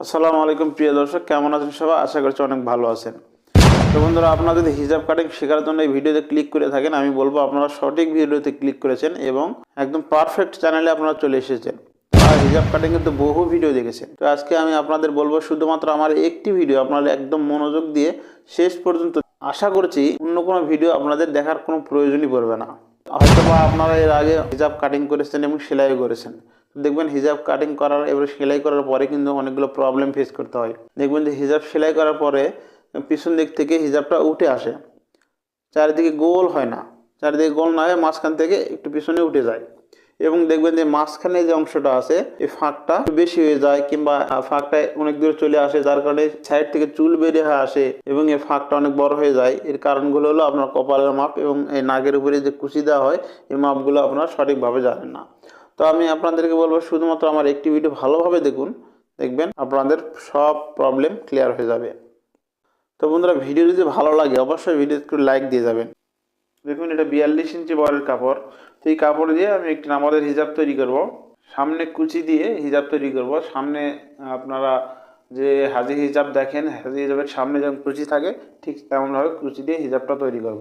আসসালামু আলাইকুম, প্রিয় দর্শক। কেমন আছেন সবাই? আশা করছি অনেক ভালো আছেন। তো বন্ধুরা, আপনারা যদি হিজাব কাটিং শেখার জন্য এই ভিডিওতে ক্লিক করে থাকেন, আমি বলব আপনারা সঠিক ভিডিওতে ক্লিক করেছেন এবং একদম পারফেক্ট চ্যানেলে আপনারা চলে এসেছেন। আর হিজাব কাটিং কিন্তু বহু ভিডিও দেখেছেন। তো আজকে আমি আপনাদের বলব, শুধুমাত্র আমার একটি ভিডিও আপনারা একদম মনোযোগ দিয়ে শেষ পর্যন্ত আশা করছি অন্য কোনো ভিডিও আপনাদের দেখার কোনো প্রয়োজনই পড়বে না। হয়তো বা আপনারা এর আগে হিজাব কাটিং করেছেন এবং সেলাইও করেছেন। দেখবেন হিজাব কাটিং করার, এবারে সেলাই করার পরে কিন্তু অনেকগুলো প্রবলেম ফেস করতে হয়। দেখবেন যে হিজাব সেলাই করার পরে পিছন দিক থেকে হিজাবটা উঠে আসে। চারিদিকে গোল হয় না। চারিদিকে গোল না হয়ে মাঝখান থেকে একটু পিছনে উঠে যায়। এবং দেখবেন যে মাঝখানে যে অংশটা আছে, এই ফাঁকটা বেশি হয়ে যায় কিংবা ফাঁকটা অনেক দূরে চলে আসে, যার কারণে সাইড থেকে চুল বেরিয়ে হয়ে আসে এবং এই ফাঁকটা অনেক বড় হয়ে যায়। এর কারণগুলো হলো আপনার কপালের মাপ এবং এই নাকের উপরে যে কুচি দেওয়া হয়, এই মাপগুলো আপনার সঠিকভাবে জানেন না। তো আমি আপনাদেরকে বলব শুধুমাত্র আমার একটি ভিডিও ভালোভাবে দেখুন, দেখবেন আপনাদের সব প্রবলেম ক্লিয়ার হয়ে যাবে। তো বন্ধুরা ভিডিও যদি ভালো লাগে, অবশ্যই ভিডিও একটু লাইক দিয়ে যাবেন। দেখুন, এটা বিয়াল্লিশ ইঞ্চি বরের কাপড়। তো এই কাপড় দিয়ে আমি একটি আমাদের হিজাব তৈরি করব। সামনে কুচি দিয়ে হিজাব তৈরি করব। সামনে আপনারা যে হাজি হিজাব দেখেন, হাজি হিজাবের সামনে যেমন কুচি থাকে, ঠিক তেমনভাবে কুচি দিয়ে হিজাবটা তৈরি করব।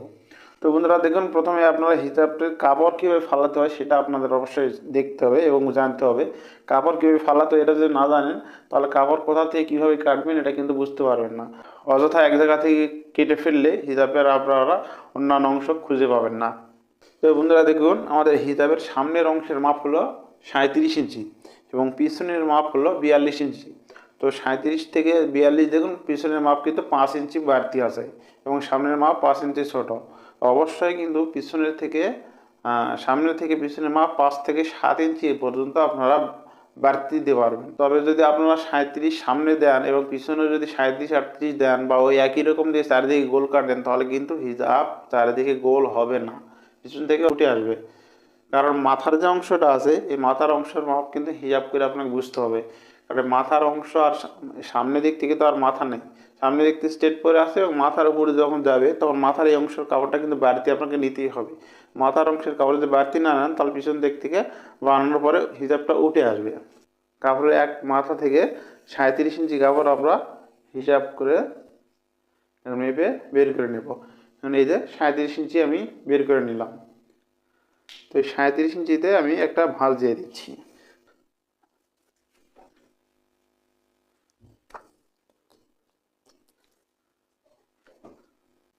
তো বন্ধুরা দেখুন, প্রথমে আপনারা হিজাবটির কাপড় কীভাবে ফালাতে হয় সেটা আপনাদের অবশ্যই দেখতে হবে এবং জানতে হবে। কাপড় কীভাবে ফালাতে হয় এটা যদি না জানেন, তাহলে কাপড় কোথা থেকে কীভাবে কাটবেন এটা কিন্তু বুঝতে পারবেন না। অযথা এক জায়গা থেকে কেটে ফেললে হিজাবের আপনারা অন্যান্য অংশ খুঁজে পাবেন না। তো বন্ধুরা দেখুন, আমাদের হিজাবের সামনের অংশের মাপ হলো সাঁত্রিশ ইঞ্চি এবং পিছনের মাপ হলো বিয়াল্লিশ ইঞ্চি। তো সাঁত্রিশ থেকে বিয়াল্লিশ দেখুন, পিছনের মাপ কিন্তু পাঁচ ইঞ্চি বাড়তি আছে এবং সামনের মাপ পাঁচ ইঞ্চি ছোট। অবশ্যই কিন্তু পিছনের থেকে আহ, সামনের থেকে পিছনের মাপ পাঁচ থেকে সাত ইঞ্চি পর্যন্ত আপনারা বাড়তি দিতে পারবেন। তবে যদি আপনারা সাঁত্রিশ সামনে দেন এবং পিছনে যদি সাঁত্রিশ আটত্রিশ দেন বা ওই একই রকম দিয়ে চারিদিকে গোল কাটেন তাহলে কিন্তু হিজাব চারিদিকে গোল হবে না। পিছন থেকে উঠে আসবে। কারণ মাথার যে অংশটা আছে এই মাথার অংশের মাপ কিন্তু হিজাব করে আপনাকে বুঝতে হবে। কারণ মাথার অংশ আর সামনের দিক থেকে তো আর মাথা নেই। সামনের দিক থেকে স্ট্রেট পরে আসে এবং মাথার উপরে যখন যাবে, তখন মাথার এই অংশের কাপড়টা কিন্তু বাড়তি আপনাকে নিতেই হবে। মাথার অংশের কাপড় যদি বাড়তি না নেন, তাহলে পিছন দিক থেকে বানানোর পরে হিসাবটা উঠে আসবে। কাপড়ের এক মাথা থেকে সাঁত্রিশ ইঞ্চি কাপড় আমরা হিসাব করে মেপে বের করে নেব। এখন এই যে সাঁত্রিশ ইঞ্চি আমি বের করে নিলাম। তো এই সাঁত্রিশ ইঞ্চিতে আমি একটা ভাঁজ দিয়ে দিচ্ছি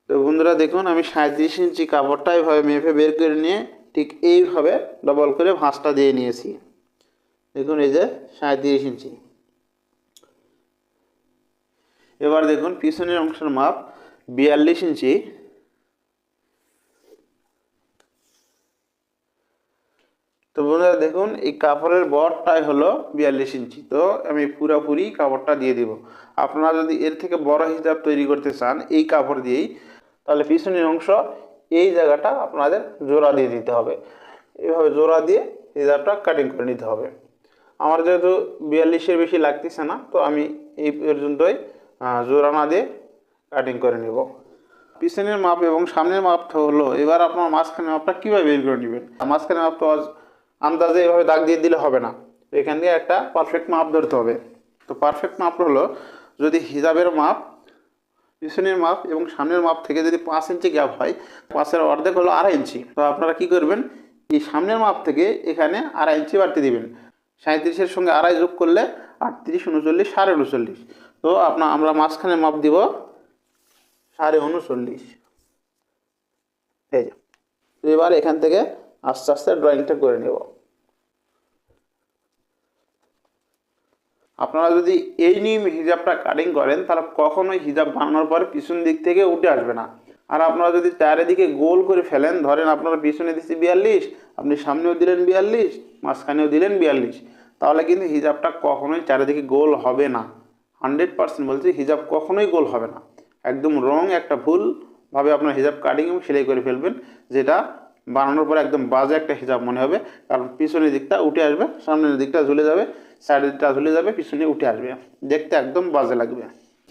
তো বন্ধুরা দেখুন, আমি সাঁত্রিশ ইঞ্চি কাপড়টা এইভাবে মেপে বের করে নিয়ে ঠিক এইভাবে ডবল করে ভাঁজটা দিয়ে নিয়েছি। দেখুন এই যে সাঁত্রিশ ইঞ্চি। এবার দেখুন, পিছনের অংশের মাপ বিয়াল্লিশ ইঞ্চি। তো বন্ধুরা দেখুন, এই কাপড়ের বরটাই হলো বিয়াল্লিশ ইঞ্চি। তো আমি পুরাপুরি কাপড়টা দিয়ে দিব। আপনারা যদি এর থেকে বড় হিসাব তৈরি করতে চান, এই কাপড় দিয়েই তাহলে পিছনের অংশ এই জায়গাটা আপনাদের জোড়া দিয়ে দিতে হবে। এভাবে জোড়া দিয়ে হিসাবটা কাটিং করে নিতে হবে। আমার যেহেতু বিয়াল্লিশের বেশি লাগতেছে না, তো আমি এই পর্যন্তই জোড়া না দিয়ে কাটিং করে নেব। পিছনের মাপ এবং সামনের মাপটা হলো, এবার আপনার মাঝখানে মাপটা কীভাবে বের করে নেবেন? মাঝখানে মাপ তো আজ আন্দাজে এভাবে দাগ দিয়ে দিলে হবে না। এখান দিয়ে একটা পারফেক্ট মাপ ধরতে হবে। তো পারফেক্ট মাপ হলো, যদি হিজাবের মাপ পিছনের মাপ এবং সামনের মাপ থেকে যদি পাঁচ ইঞ্চি গ্যাপ হয়, পাঁচের অর্ধেক হলো আড়াই ইঞ্চি তো আপনারা কি করবেন? এই সামনের মাপ থেকে এখানে আড়াই ইঞ্চি বাড়তি দিবেন। সাঁত্রিশের সঙ্গে আড়াই যোগ করলে আটত্রিশ, উনচল্লিশ, সাড়ে উনচল্লিশ। তো আপনার আমরা মাঝখানে মাপ দিব সাড়ে উনচল্লিশ। এই এবার এখান থেকে আস্তে আস্তে ড্রয়িংটা করে নেব। আপনারা যদি এই নিয়ম হিজাবটা কাটিং করেন, তাহলে কখনোই হিজাব বানানোর পরে পিছন দিক থেকে উঠে আসবে না। আর আপনারা যদি চারিদিকে গোল করে ফেলেন, ধরেন আপনারা পিছনে দিচ্ছি বিয়াল্লিশ, আপনি সামনেও দিলেন বিয়াল্লিশ, মাঝখানেও দিলেন বিয়াল্লিশ, তাহলে কিন্তু হিজাবটা কখনোই চারিদিকে গোল হবে না। হান্ড্রেড পার্সেন্ট বলছি, হিজাব কখনোই গোল হবে না। একদম রং একটা ভুলভাবে আপনার হিজাব কাটিং এবং সেলাই করে ফেলবেন, যেটা বানানোর পরে একদম বাজে একটা হিজাব মনে হবে। কারণ পিছনের দিকটা উঠে আসবে, সামনের দিকটা ঝুলে যাবে সাইডের দিকটা ঝুলে যাবে, পিছনে উঠে আসবে। দেখতে একদম বাজে লাগবে।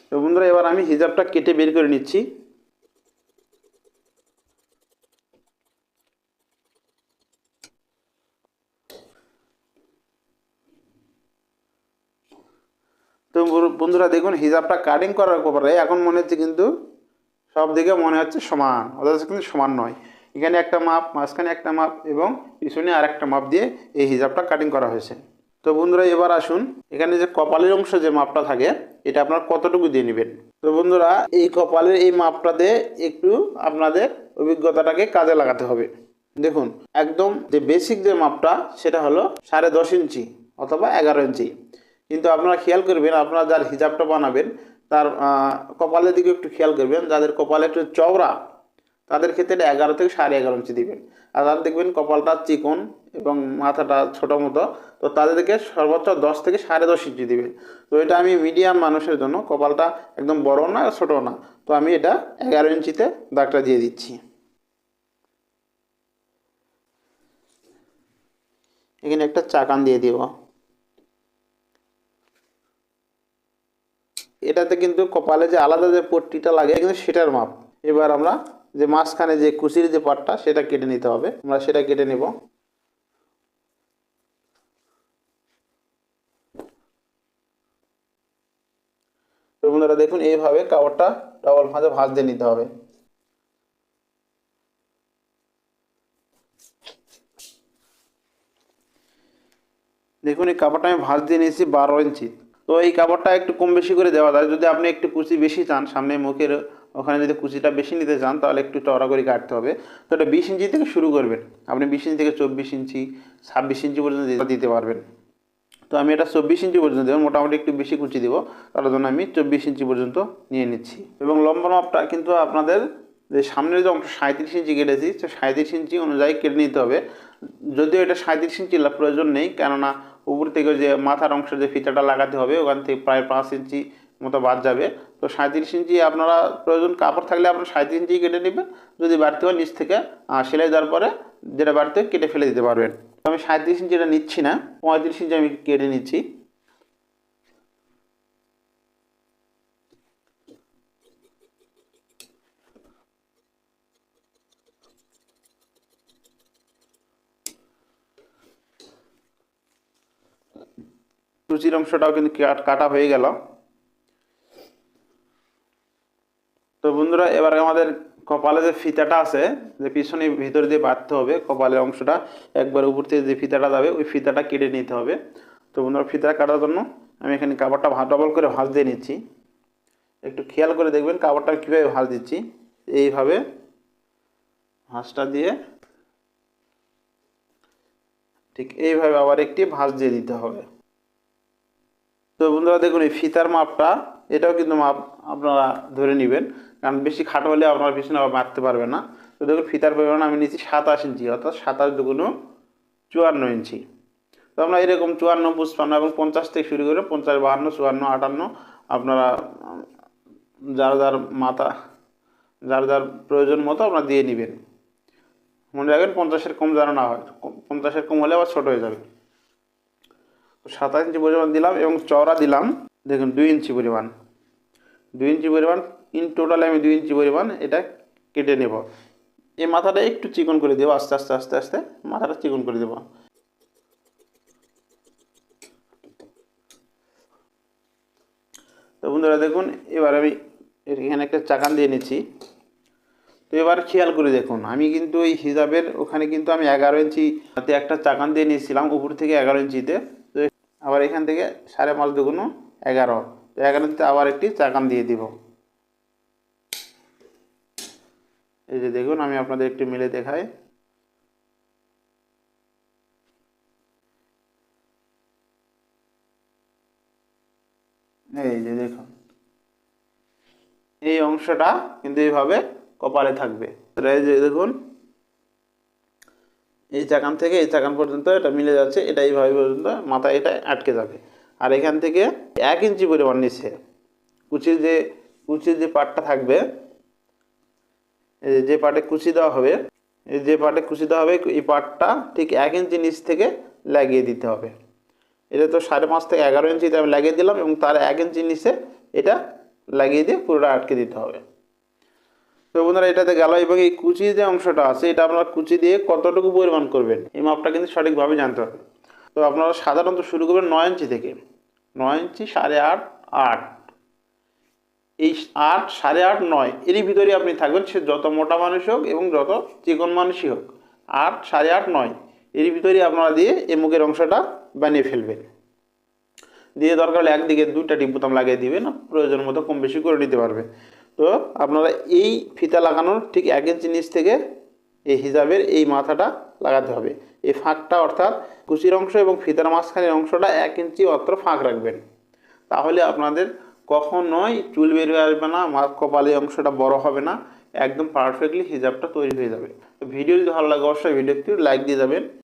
তো বন্ধুরা, এবার আমি হিজাবটা কেটে বের করে নিচ্ছি। তো বন্ধু- বন্ধুরা, দেখুন হিজাবটা কাটিং করার পরে এখন মনে হচ্ছে কিন্তু সব দিকে মনে হচ্ছে সমান, অথচ কিন্তু সমান নয়। এখানে একটা মাপ, মাঝখানে একটা মাপ এবং পিছনে আর একটা মাপ দিয়ে এই হিজাবটা কাটিং করা হয়েছে। তো বন্ধুরা, এবার আসুন। এখানে যে কপালের অংশ যে মাপটা থাকে, এটা আপনার কতটুকু দিয়ে নেবেন? তো বন্ধুরা, এই কপালের এই মাপটাতে একটু আপনাদের অভিজ্ঞতাটাকে কাজে লাগাতে হবে। দেখুন, একদম যে বেসিক যে মাপটা, সেটা হলো সাড়ে দশ ইঞ্চি অথবা এগারো ইঞ্চি। কিন্তু আপনারা খেয়াল করবেন, আপনারা যার হিজাবটা বানাবেন, তার কপালের দিকে একটু খেয়াল করবেন, যাদের কপালে একটু চওড়া তাদের ক্ষেত্রে এগারো থেকে সাড়ে এগারো ইঞ্চি দিবেন। আর যারা দেখবেন কপালটা চিকন এবং মাথাটা ছোটো মতো, তো তাদেরকে সর্বোচ্চ দশ থেকে সাড়ে দশ ইঞ্চি দিবেন। তো এটা আমি মিডিয়াম মানুষের জন্য, কপালটা একদম বড় না, ছোটো না। তো আমি এটা এগারো ইঞ্চিতে দাগটা দিয়ে দিচ্ছি। এখানে একটা চাকান দিয়ে দিব। এটাতে কিন্তু কপালে যে আলাদা যে পট্টিটা লাগে, কিন্তু সেটার মাপ। এবার আমরা যে মাঝখানে যে কুচির যে পাটটা, সেটা কেটে নিতে হবে। আমরা সেটা কেটে নেব। বন্ধুরা দেখুন, এইভাবে কাপড়টা ডবল ভাঁজে ভাঁজ দিয়ে নিতে হবে। দেখুন, এই কাপড়টা আমি ভাঁজ দিয়ে নিয়েছি বারো ইঞ্চি। তো এই কাপড়টা একটু কম বেশি করে দেওয়া যায়। যদি আপনি একটু কুচি বেশি চান, সামনে মুখের ওখানে যদি কুচিটা বেশি নিতে চান, তাহলে একটু চড়া করে কাটতে হবে। তো এটা বিশ ইঞ্চি থেকে শুরু করবেন। আপনি বিশ ইঞ্চি থেকে চব্বিশ ইঞ্চি, ছাব্বিশ ইঞ্চি পর্যন্ত দিতে- পারবেন। তো আমি এটা চব্বিশ ইঞ্চি পর্যন্ত দেবো, মোটামুটি একটু বেশি কুচি দেবো। তার জন্য আমি চব্বিশ ইঞ্চি পর্যন্ত নিয়ে নিচ্ছি। এবং লম্বা মাপটা কিন্তু আপনাদের যে সামনের যে অংশ সাঁত্রিশ ইঞ্চি কেটেছি সে সাঁত্রিশ ইঞ্চি অনুযায়ী কেটে নিতে হবে। যদিও এটা সাঁত্রিশ ইঞ্চি প্রয়োজন নেই, কেননা উপর থেকে যে মাথার অংশ যে ফিতাটা লাগাতে হবে, ওখান থেকে প্রায় পাঁচ ইঞ্চি মতো বাদ যাবে। তো সাঁত্রিশ ইঞ্চি আপনারা প্রয়োজন কাপড় থাকলে আপনারা সাঁত্রিশ ইঞ্চি কেটে নেবেন। যদি বাড়তি হয় নিচ থেকে সেলাই দেওয়ার পরে যেটা বাড়তে কেটে ফেলে দিতে পারবেন। তো আমি সাঁত্রিশ ইঞ্চিটা নিচ্ছি না, পঁয়ত্রিশ ইঞ্চি আমি কেটে নিচ্ছি। রুচির অংশটাও কিন্তু কাট- কাটা হয়ে গেল তো বন্ধুরা, এবার আমাদের কপালে যে ফিতাটা আছে, যে পিছনে ভিতর দিয়ে বাঁধতে হবে, কপালের অংশটা একবার উপর থেকে যে ফিতাটা যাবে, ওই ফিতাটা কেটে নিতে হবে। তো বন্ধুরা, ফিতা কাটার জন্য আমি এখানে কাপড়টা ডবল করে ভাঁজ দিয়ে নিচ্ছি। একটু খেয়াল করে দেখবেন কাপড়টা কীভাবে ভাঁজ দিচ্ছি। এইভাবে ভাঁজটা দিয়ে ঠিক এইভাবে আবার একটি ভাঁজ দিয়ে দিতে হবে। তো বন্ধুরা, দেখুন এই ফিতার মাপটা, এটাও কিন্তু মাপ আপনারা ধরে নেবেন। কারণ বেশি খাটো হলে আপনার পিছনে আবার মারতে পারবে না। তো দেখুন, ফিতার পরিমাণ আমি নিচ্ছি সাতাশ ইঞ্চি, অর্থাৎ সাতাশ দুগুণ চুয়ান্ন ইঞ্চি। তো আমরা এরকম চুয়ান্ন পুষ্পান্ন এবং পঞ্চাশ থেকে শুরু করে পঞ্চাশ, বাহান্ন, চুয়ান্ন, আটান্ন আপনারা যার যার মাথা, যার যার প্রয়োজন মতো আপনারা দিয়ে নেবেন। মনে রাখবেন, পঞ্চাশের কম যেন না হয় পঞ্চাশের কম হলে আবার ছোটো হয়ে যাবে। সাতাশ ইঞ্চি পরিমাণ দিলাম এবং চওড়া দিলাম, দেখুন, দুই ইঞ্চি পরিমাণ। দুই ইঞ্চি পরিমাণ ইন টোটালে আমি দুই ইঞ্চি পরিমাণ এটা কেটে নেব। এই মাথাটা একটু চিকন করে দেবো, আস্তে আস্তে আস্তে আস্তে মাথাটা চিকন করে দেবো। তো বন্ধুরা দেখুন, এবার আমি এখানে একটা চাকান দিয়ে নিচ্ছি। তো এবার খেয়াল করে দেখুন, আমি কিন্তু এই হিজাবের ওখানে কিন্তু আমি এগারো ইঞ্চি হাতে একটা চাকান দিয়ে নিয়েছিলাম, উপর থেকে এগারো ইঞ্চিতে। তো আবার এখান থেকে সাড়ে পাঁচ দুগুণ এগারো। তো এগারো ইঞ্চিতে আবার একটি চাকান দিয়ে দিব। এই যে দেখুন, আমি আপনাদের একটু মিলে দেখাই। এই যে দেখুন, এই অংশটা কিন্তু এইভাবে কপালে থাকবে। এই যে দেখুন, এই চাকান থেকে এই চাকান পর্যন্ত এটা মিলে যাচ্ছে, এটা এইভাবে পর্যন্ত মাথা এটা আটকে যাবে। আর এখান থেকে এক ইঞ্চি পরিমাণ নিচে, কুচির যে কুচির যে পাটটা থাকবে যে পাটে কুচি দেওয়া হবে যে পাটে কুচি দেওয়া হবে, এই পাটটা ঠিক এক ইঞ্চি নিচ থেকে লাগিয়ে দিতে হবে। এটা তো সাড়ে পাঁচ থেকে এগারো ইঞ্চিতে আমি লাগিয়ে দিলাম এবং তার এক ইঞ্চি নিচে এটা লাগিয়ে দিয়ে পুরোটা আটকে দিতে হবে। তো বন্ধুরা, এটাতে গেল এবং এই কুচি যে অংশটা আছে, এটা আপনারা কুচি দিয়ে কতটুকু পরিমাণ করবেন, এই মাপটা কিন্তু সঠিকভাবে জানতে হবে। তো আপনারা সাধারণত শুরু করবেন নয় ইঞ্চি থেকে। নয় ইঞ্চি সাড়ে আট আট। এই আট, সাড়ে আট, নয়, এরই ভিতরে আপনি থাকবেন। সে যত মোটা মানুষ হোক এবং যত চিকন মানুষই হোক। আট, সাড়ে আট, নয়, এরই ভিতরে আপনারা দিয়ে এই মুখের অংশটা বানিয়ে ফেলবেন। দিয়ে দরকার হলে একদিকে দুইটা টিপ বোতাম লাগিয়ে দিবেন, প্রয়োজন মতো কম বেশি করে নিতে পারবে তো আপনারা এই ফিতা লাগানোর ঠিক এক ইঞ্চি নিচ থেকে এই হিজাবের এই মাথাটা লাগাতে হবে। এই ফাঁকটা অর্থাৎ কুচির অংশ এবং ফিতার মাঝখানের অংশটা এক ইঞ্চি অত্র ফাঁক রাখবেন। তাহলে আপনাদের কখনোই চুল বের হয়ে আসবে না কপালের অংশটা বড় হবে না, একদম পারফেক্টলি হিজাবটা তৈরি হয়ে যাবে। তো ভিডিও যদি ভালো লাগে, অবশ্যই ভিডিও ভিডিওটি লাইক দিয়ে যাবেন।